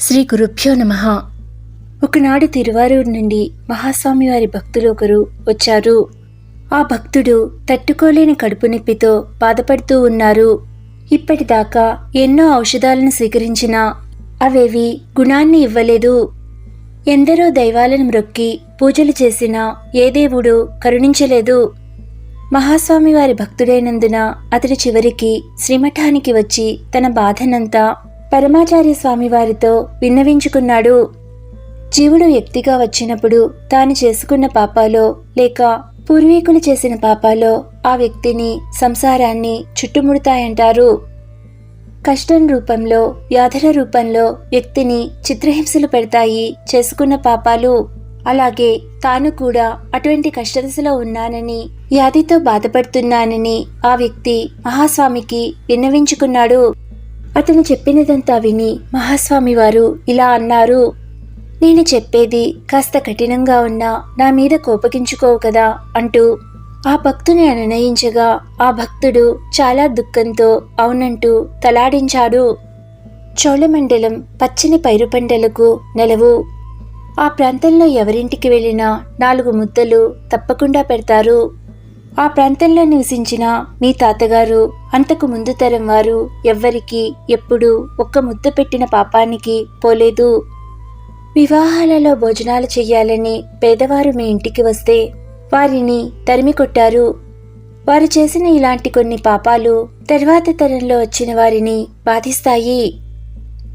శ్రీ గురుభ్యో నమ. ఒకనాడు తిరువారూరు నుండి మహాస్వామి వారి భక్తులు ఒకరు వచ్చారు. ఆ భక్తుడు తట్టుకోలేని కడుపు నొప్పితో బాధపడుతూ ఉన్నారు. ఇప్పటిదాకా ఎన్నో ఔషధాలను స్వీకరించినా అవేవి గుణాన్ని ఇవ్వలేదు. ఎందరో దైవాలను మ్రొక్కి పూజలు చేసినా ఏ దేవుడు కరుణించలేదు. మహాస్వామి వారి భక్తుడైనందున అతడు చివరికి శ్రీమఠానికి వచ్చి తన బాధనంతా పరమాచార్య స్వామి వారితో విన్నవించుకున్నాడు. జీవుడు వ్యక్తిగా వచ్చినప్పుడు తాను చేసుకున్న పాపాలో లేక పూర్వీకులు చేసిన పాపాలో ఆ వ్యక్తిని సంసారాన్ని చుట్టుముడతాయంటారు. కష్టం రూపంలో వ్యాధుల రూపంలో వ్యక్తిని చిత్రహింసలు పెడతాయి చేసుకున్న పాపాలు. అలాగే తాను కూడా అటువంటి కష్టదశలో ఉన్నానని వ్యాధితో బాధపడుతున్నానని ఆ వ్యక్తి మహాస్వామికి విన్నవించుకున్నాడు. అతను చెప్పినదంతా విని మహాస్వామి వారు ఇలా అన్నారు. నేను చెప్పేది కాస్త కఠినంగా ఉన్నా నా మీద కోపగించుకోవు కదా అంటూ ఆ భక్తుని అనునయించగా ఆ భక్తుడు చాలా దుఃఖంతో అవునంటూ తలాడించాడు. చోళమండలం పచ్చని పైరు పంటలకు నెలవు. ఆ ప్రాంతంలో ఎవరింటికి వెళ్ళినా నాలుగు ముద్దలు తప్పకుండా పెడతారు. ఆ ప్రాంతంలో నివసించిన మీ తాతగారు అంతకు ముందు తరం వారు ఎవ్వరికి ఎప్పుడూ ఒక్క ముద్ద పెట్టిన పాపానికి పోలేదు. వివాహాలలో భోజనాలు చెయ్యాలని పేదవారు మీ ఇంటికి వస్తే వారిని తరిమి కొట్టారు. వారు చేసిన ఇలాంటి కొన్ని పాపాలు తర్వాత తరంలో వచ్చిన వారిని బాధిస్తాయి.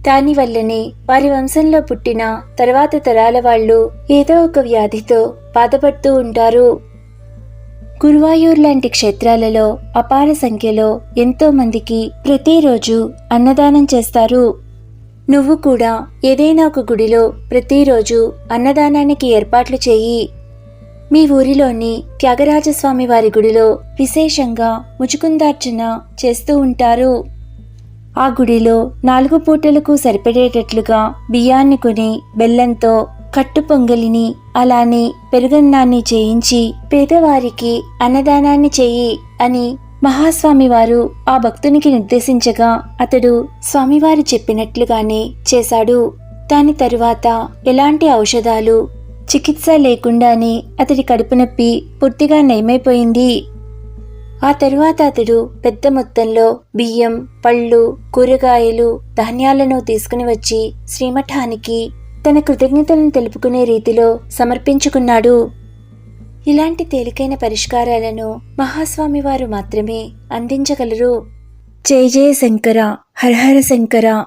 దానివల్లనే వారి వంశంలో పుట్టిన తర్వాత తరాల వాళ్ళు ఏదో ఒక వ్యాధితో బాధపడుతూ ఉంటారు. గురువాయూర్ లాంటి క్షేత్రాలలో అపార సంఖ్యలో ఎంతో మందికి ప్రతిరోజు అన్నదానం చేస్తారు. నువ్వు కూడా ఏదైనా ఒక గుడిలో ప్రతిరోజు అన్నదానానికి ఏర్పాట్లు చేయి. మీ ఊరిలోని త్యాగరాజస్వామి వారి గుడిలో విశేషంగా ముచుకుందార్చన చేస్తూ ఉంటారు. ఆ గుడిలో నాలుగు పూటలకు సరిపడేటట్లుగా బియ్యాన్ని కొని బెల్లంతో కట్టు పొంగలిని అలానే పెరుగన్నాన్ని చేయించి పేదవారికి అన్నదానాన్ని చేయి అని మహాస్వామి వారు ఆ భక్తునికి నిర్దేశించగా అతడు స్వామివారు చెప్పినట్లుగానే చేశాడు. దాని తరువాత ఎలాంటి ఔషధాలు చికిత్స లేకుండానే అతడి కడుపు నొప్పి పూర్తిగా నయమైపోయింది. ఆ తరువాత అతడు పెద్ద మొత్తంలో బియ్యం పళ్ళు కూరగాయలు ధాన్యాలను తీసుకుని వచ్చి శ్రీమఠానికి తన కృతజ్ఞతలను తెలుపుకునే రీతిలో సమర్పించుకున్నాడు. ఇలాంటి తేలికైన పరిష్కారాలను మహాస్వామి వారు మాత్రమే అందించగలరు. జయ జయ శంకర హరహర శంకర.